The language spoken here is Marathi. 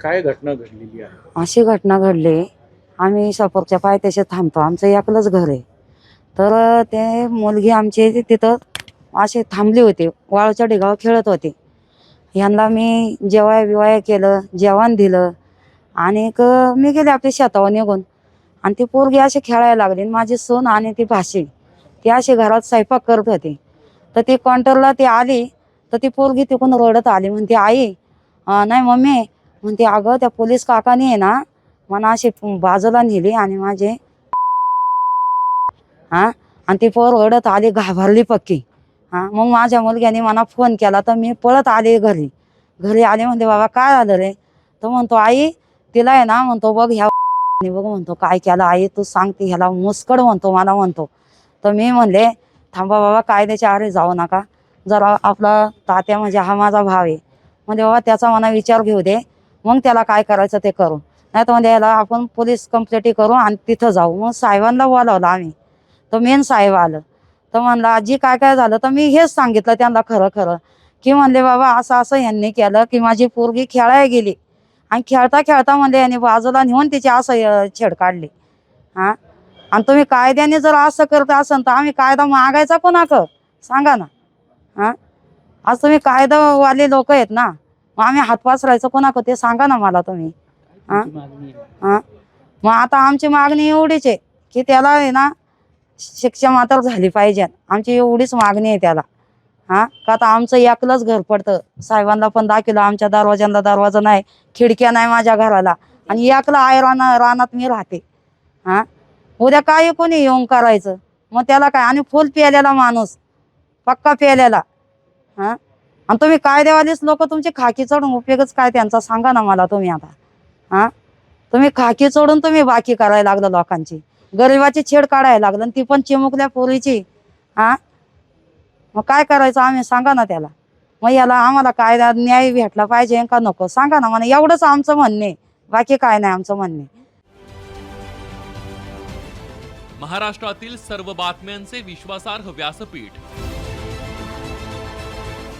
काय घटना घडलेली आहे? अशी घटना घडली. आम्ही सपोरच्या पायथ्याशी थांबतो. आमचं एकलंच घर आहे. तर ते मुलगी आमची तिथं असे थांबली होती. वाळूच्या ढिगावर खेळत होते. यांना मी जेवाय बिवाय केलं जेवण दिलं. आणि क मी गेले आपल्या शेतावर निघून. आणि ती पोरगी अशी खेळायला लागली. आणि माझी सून आणि ती भाशी ती अशी घरात स्वयंपाक करत होती. तर ती काउंटरला ती आली. तर ती पोरगी तिकडून रडत आली. म्हणते आई अं, नाही मम्मी म्हणते अगं त्या पोलीस काकाने आहे ना मला अशी बाजूला नेली आणि माझे हा आणि ती पोर ओढत आली घाबरली पक्की. हा मग माझ्या मुलग्याने मला फोन केला तर मी पळत आले घरी. घरी आले म्हणते बाबा काय झालं रे? तर म्हणतो आई तिला आहे ना म्हणतो बघ ह्या बघ म्हणतो काय केलं आई तू सांगते ह्याला मुस्कड म्हणतो मला म्हणतो. तर मी म्हणले थांबा बाबा कायद्याच्या आरे जाऊ नका. जरा आपला तात्या म्हणजे हा माझा भाव आहे. म्हणजे बाबा त्याचा मला विचार घेऊ दे. मग त्याला काय करायचं ते करू. नाही तर म्हणजे याला आपण पोलीस कंप्लेंटी करू आणि तिथं जाऊ. मग साहेबांना बोलावलं आम्ही. तर मेन साहेब आलं. तर म्हणलं आजी काय काय झालं? तर मी हेच सांगितलं त्यांना खरं खरं. की म्हणले बाबा असं असं यांनी केलं की माझी पोरगी खेळायला गेली. आणि खेळता खेळता म्हणले यांनी बाजूला नेऊन तिची असं छेड काढली. हां? आणि तुम्ही कायद्याने जर असं करत असाल तर आम्ही कायदा मागायचा कोणाक सांगा ना. हां? आज तुम्ही कायदावाले लोक आहेत ना. मग आम्ही हात पसरायचं कोणाक ते सांगा ना मला तुम्ही. हा? हा? मग आता आमची मागणी एवढीच आहे की त्याला आहे ना शिक्षा मात्र झाली पाहिजे. आमची एवढीच मागणी आहे त्याला. हा? का आता आमचं एकलंच घर पडतं. साहेबांना पण दाखवलं आमच्या दरवाज्यांना दरवाजा नाही खिडक्या नाही माझ्या घराला. आणि एकला आय राना रानात मी राहते. हा? उद्या काय कोणी येऊन करायचं. मग त्याला काय? आणि फुल प्यालेला माणूस. पक्का प्यालेला हा? आणि तुम्ही कायदेवालीच लोक तुमची खाकी चढून उपयोगच काय त्यांचा सांगा ना मला तुम्ही आता. हा? तुम्ही खाकी चढून तुम्ही बाकी करायला लागलं लोकांची. गरिबाची छेड काढायला लागलं आणि ती पण चिमुकल्या पोरीची. हा? मग काय करायचं आम्ही सांगा ना त्याला. मग याला आम्हाला कायदा न्याय भेटला पाहिजे का नको? सांगा ना मला. एवढंच आमचं म्हणणे. बाकी काय नाही आमचं म्हणणे. महाराष्ट्रातील सर्व बातम्यांचे विश्वासार्ह व्यासपीठ.